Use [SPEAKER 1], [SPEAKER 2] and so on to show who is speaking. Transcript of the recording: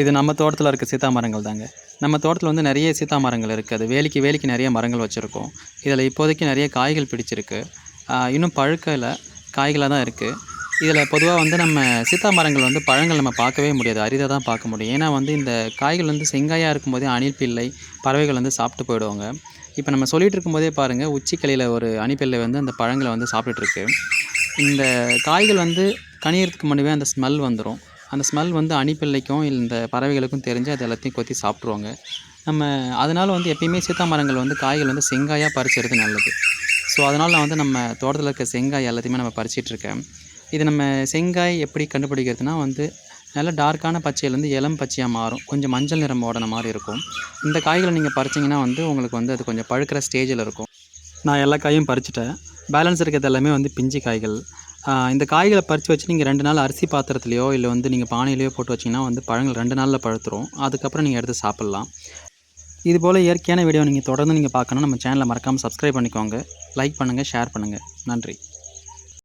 [SPEAKER 1] இது நம்ம தோட்டத்தில் இருக்க சீத்தா மரங்கள் தாங்க. நம்ம தோட்டத்தில் வந்து நிறைய சீத்தா மரங்கள் இருக்குது அது வேலிக்கு வேலிக்கு நிறைய மரங்கள் வச்சுருக்கோம். இதில் இப்போதைக்கு நிறைய காய்கள் பிடிச்சிருக்கு. இன்னும் பழுக்கல. காய்களாக தான் இருக்குது இதில் பொதுவாக வந்து நம்ம சீத்தா மரங்கள் வந்து பழங்கள் நம்ம பார்க்கவே முடியாது. அரிதாக தான் பார்க்க முடியும். ஏன்னா வந்து இந்த காய்கள் வந்து செங்காயாக இருக்கும்போதே அணில் பிள்ளை பறவைகள் வந்து சாப்பிட்டு போயிடுவாங்க. இப்போ நம்ம சொல்லிகிட்டு இருக்கும்போதே பாருங்கள் உச்சிக்கலையில் ஒரு அணிப்பிள்ளை வந்து அந்த பழங்களை வந்து சாப்பிட்டுட்ருக்கு இந்த காய்கள் வந்து கனியறதுக்கு முன்னாடியே அந்த ஸ்மெல் வந்துடும் அந்த ஸ்மெல் வந்து அணிப்பிள்ளைக்கும் இந்த பறவைகளுக்கும் தெரிஞ்சு அது எல்லாத்தையும் கொத்தி சாப்பிட்ருவாங்க நம்ம அதனால் வந்து எப்பயுமே சீத்தா மரங்கள் வந்து காய்கள் வந்து செங்காயாக பறிச்சுறது நல்லது. ஸோ அதனால் நான் வந்து நம்ம தோட்டத்தில் இருக்க செங்காய் எல்லாத்தையுமே நம்ம பறிச்சிட்ருக்கேன் இது நம்ம செங்காய் எப்படி கண்டுபிடிக்கிறதுனா வந்து நல்லா டார்க்கான பச்சையிலேருந்து இளம் பச்சையாக மாறும். கொஞ்சம் மஞ்சள் நிறம் ஓடன மாதிரி இருக்கும். இந்த காய்களை நீங்கள் பறிச்சிங்கன்னா வந்து உங்களுக்கு வந்து அது கொஞ்சம் பழுக்கிற ஸ்டேஜில் இருக்கும். நான் எல்லா காயும் பறிச்சிட்டேன். பேலன்ஸ் இருக்கிறது எல்லாமே வந்து பிஞ்சு காய்கள். இந்த காய்களை பறித்து வச்சு நீங்கள் ரெண்டு நாள் அரிசி பாத்திரத்துலையோ இல்லை வந்து நீங்கள் பானையிலையோ போட்டு வச்சிங்கன்னா வந்து பழங்கள் ரெண்டு நாளில் பழுத்துரும். அதுக்கப்புறம் நீங்கள் எடுத்து சாப்பிட்லாம். இது போல் இயற்கையான வீடியோ நீங்கள் தொடர்ந்து நீங்கள் பார்க்கணும் நம்ம சேனலை மறக்காமல் சப்ஸ்கிரைப் பண்ணிக்கோங்க. லைக் பண்ணுங்கள் ஷேர் பண்ணுங்கள் நன்றி.